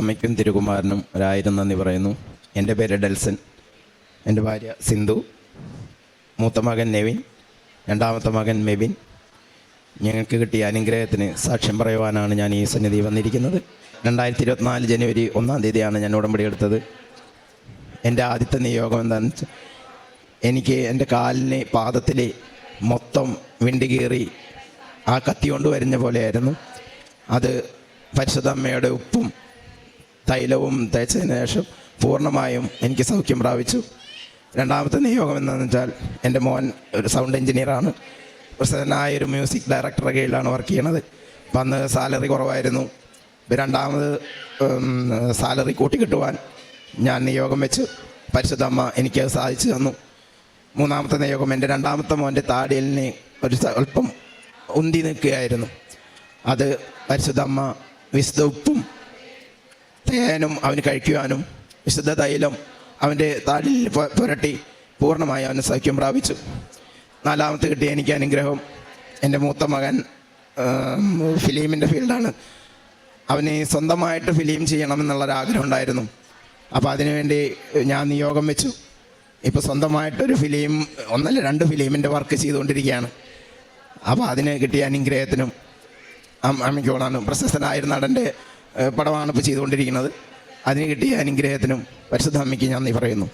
അമ്മയ്ക്കും തിരുകുമാരനും ഒരായിരം നന്ദി പറയുന്നു. എന്റെ പേര് ഡെൽസൺ എന്റെ ഭാര്യ സിന്ധു. മൂത്ത മകൻ നെവിൻ. രണ്ടാമത്തെ മകൻ മെബിൻ. ഞങ്ങൾക്ക് കിട്ടിയ അനുഗ്രഹത്തിന് സാക്ഷ്യം പറയുവാനാണ് ഞാൻ ഈ സന്നിധി വന്നിരിക്കുന്നത്. രണ്ടായിരത്തി ഇരുപത്തിനാല് ജനുവരി ഒന്നാം തീയതിയാണ് ഞാൻ ഉടമ്പടി എടുത്തത്. എന്റെ ആദ്യത്തെ നിയോഗം എന്താണെന്ന് വെച്ചാൽ എനിക്ക് എന്റെ കാലിന് പാദത്തിൽ മൊത്തം വിണ്ടി കീറി ആ കത്തി കൊണ്ട് വരിഞ്ഞ പോലെയായിരുന്നു. അത് പരിശുദ്ധ അമ്മയുടെ ഉപ്പും തൈലവും തേച്ചതിന് ശേഷം പൂർണമായും എനിക്ക് സൗഖ്യം പ്രാപിച്ചു. രണ്ടാമത്തെ നിയോഗം എന്താണെന്ന് വെച്ചാൽ എന്റെ മോൻ ഒരു സൗണ്ട് എഞ്ചിനീയറാണ് പ്രസിദ്ധനായ ഒരു മ്യൂസിക് ഡയറക്ടറുടെ കീഴിലാണ് വർക്ക് ചെയ്യണത്. അപ്പം അന്ന് സാലറി കുറവായിരുന്നു. രണ്ടാമത് സാലറി കൂട്ടി കിട്ടുവാൻ ഞാൻ നിയോഗം വെച്ച്. പരിശുദ്ധ അമ്മ എനിക്ക് സാധിച്ചു തന്നു. മൂന്നാമത്തെ നിയോഗം എന്റെ രണ്ടാമത്തെ മോന്റെ താടിയലിനെ ഒരു അല്പം ഉന്തി നിൽക്കുകയായിരുന്നു. അത് പരിശുദ്ധ അമ്മ വിശുദ്ധ ഉപ്പും തേനും അവന് കഴിക്കുവാനും വിശുദ്ധ തൈലം അവന്റെ താലിൽ പുരട്ടി പൂർണമായി അവന് സൗഖ്യം പ്രാപിച്ചു. നാലാമത്തെ കിട്ടിയ എനിക്ക് അനുഗ്രഹം എന്റെ മൂത്ത മകൻ ഫിലിമിന്റെ ഫീൽഡാണ്. അവന് സ്വന്തമായിട്ട് ഫിലിം ചെയ്യണമെന്നുള്ളൊരാഗ്രഹം ഉണ്ടായിരുന്നു. അപ്പോൾ അതിനുവേണ്ടി ഞാൻ നിയോഗം വെച്ചു. ഇപ്പോൾ സ്വന്തമായിട്ടൊരു ഫിലിം ഒന്നല്ല രണ്ട് ഫിലിമിന്റെ വർക്ക് ചെയ്തുകൊണ്ടിരിക്കുകയാണ്. അപ്പോൾ അതിന് കിട്ടിയ അനുഗ്രഹത്തിനും അമ്മയ്ക്കോടാണ് പ്രശസ്തനായിരുന്ന നടന്റെ പടമാണ് ഇപ്പോൾ ചെയ്തുകൊണ്ടിരിക്കുന്നത്. അതിന് കിട്ടിയ അനുഗ്രഹത്തിനും പരിശുദ്ധാമ്മയ്ക്ക് ഞാൻ നീ പറയുന്നു.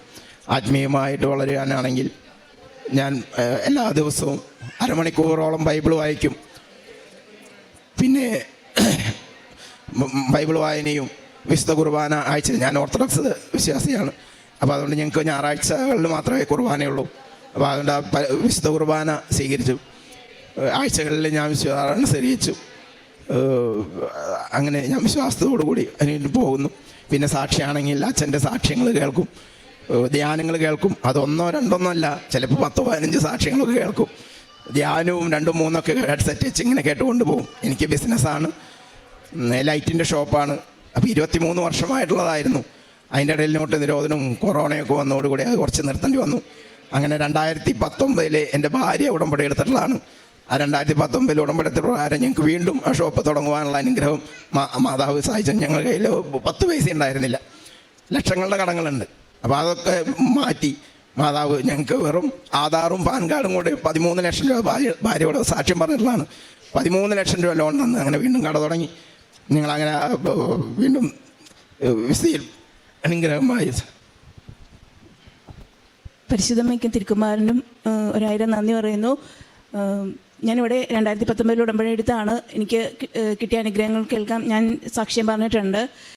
ആത്മീയമായിട്ട് വളരാനാണെങ്കിൽ ഞാൻ എല്ലാ ദിവസവും അരമണിക്കൂറോളം ബൈബിൾ വായിക്കും. പിന്നെ ബൈബിൾ വായനയും വിശുദ്ധ കുർബാന ആഴ്ച ഞാൻ ഓർത്തഡോക്സ് വിശ്വാസിയാണ്. അപ്പോൾ അതുകൊണ്ട് ഞങ്ങൾക്ക് ഞായറാഴ്ചകളിൽ മാത്രമേ കുർബാനയുള്ളൂ അപ്പോൾ അതുകൊണ്ട് ആ വിശുദ്ധ കുർബാന സ്വീകരിച്ചു. ആഴ്ചകളിൽ ഞാൻ വിശ്വാസം ഏഹ് അങ്ങനെ ഞാൻ വിശ്വാസത്തോടുകൂടി അതിന് പോകുന്നു. പിന്നെ സാക്ഷിയാണെങ്കിൽ അച്ഛന്റെ സാക്ഷ്യങ്ങൾ കേൾക്കും. ധ്യാനങ്ങൾ കേൾക്കും. അതൊന്നോ രണ്ടൊന്നോ അല്ല ചിലപ്പോൾ പത്തോ പതിനഞ്ച് സാക്ഷ്യങ്ങളൊക്കെ കേൾക്കും. ധ്യാനവും രണ്ടും മൂന്നൊക്കെ ഹെഡ്സെറ്റ് വെച്ച് ഇങ്ങനെ കേട്ടുകൊണ്ട് പോകും. എനിക്ക് ബിസിനസ്സാണ്. ലൈറ്റിന്റെ ഷോപ്പാണ്. അപ്പോൾ ഇരുപത്തി മൂന്ന് വർഷമായിട്ടുള്ളതായിരുന്നു. അതിന്റെ ഇടയിൽ നോട്ട് നിരോധനവും കൊറോണയൊക്കെ വന്നതോടുകൂടി അത് കുറച്ച് നിർത്തേണ്ടി വന്നു. അങ്ങനെ രണ്ടായിരത്തി പത്തൊമ്പതിൽ എന്റെ ഭാര്യ ഉടമ്പടി എടുത്തിട്ടുള്ളതാണ്. ആ രണ്ടായിരത്തി പത്തൊമ്പതിൽ ഉടമ്പടത്തിൽ പ്രകാരം ഞങ്ങൾക്ക് വീണ്ടും ആ ഷോപ്പ് തുടങ്ങുവാനുള്ള അനുഗ്രഹം മാതാവ് സഹായിച്ചു ഞങ്ങളുടെ കയ്യിൽ പത്ത് പൈസ ഉണ്ടായിരുന്നില്ല. ലക്ഷങ്ങളുടെ കടങ്ങളുണ്ട്. അപ്പോൾ അതൊക്കെ മാറ്റി മാതാവ് ഞങ്ങൾക്ക് വെറും ആധാറും പാൻ കാർഡും കൂടി പതിമൂന്ന് ലക്ഷം രൂപ ഭാര്യ ഭാര്യയോട് സാക്ഷ്യം പറഞ്ഞിട്ടുള്ളതാണ്. പതിമൂന്ന് ലക്ഷം രൂപ ലോൺ തന്ന് അങ്ങനെ വീണ്ടും കട തുടങ്ങി. ഞങ്ങളങ്ങനെ വീണ്ടും വിസയിൽ അനുഗ്രഹമായി. പരിശുദ്ധമ്മയ്ക്കും തിരുക്കുമാരനും ഒരായിരം നന്ദി പറയുന്നു. ഞാനിവിടെ രണ്ടായിരത്തി പത്തൊമ്പതിൽ ഉടമ്പടി എടുത്താണ്. എനിക്ക് കിട്ടിയ അനുഗ്രഹങ്ങൾ കേൾക്കാം. ഞാൻ സാക്ഷ്യം പറഞ്ഞിട്ടുണ്ട്.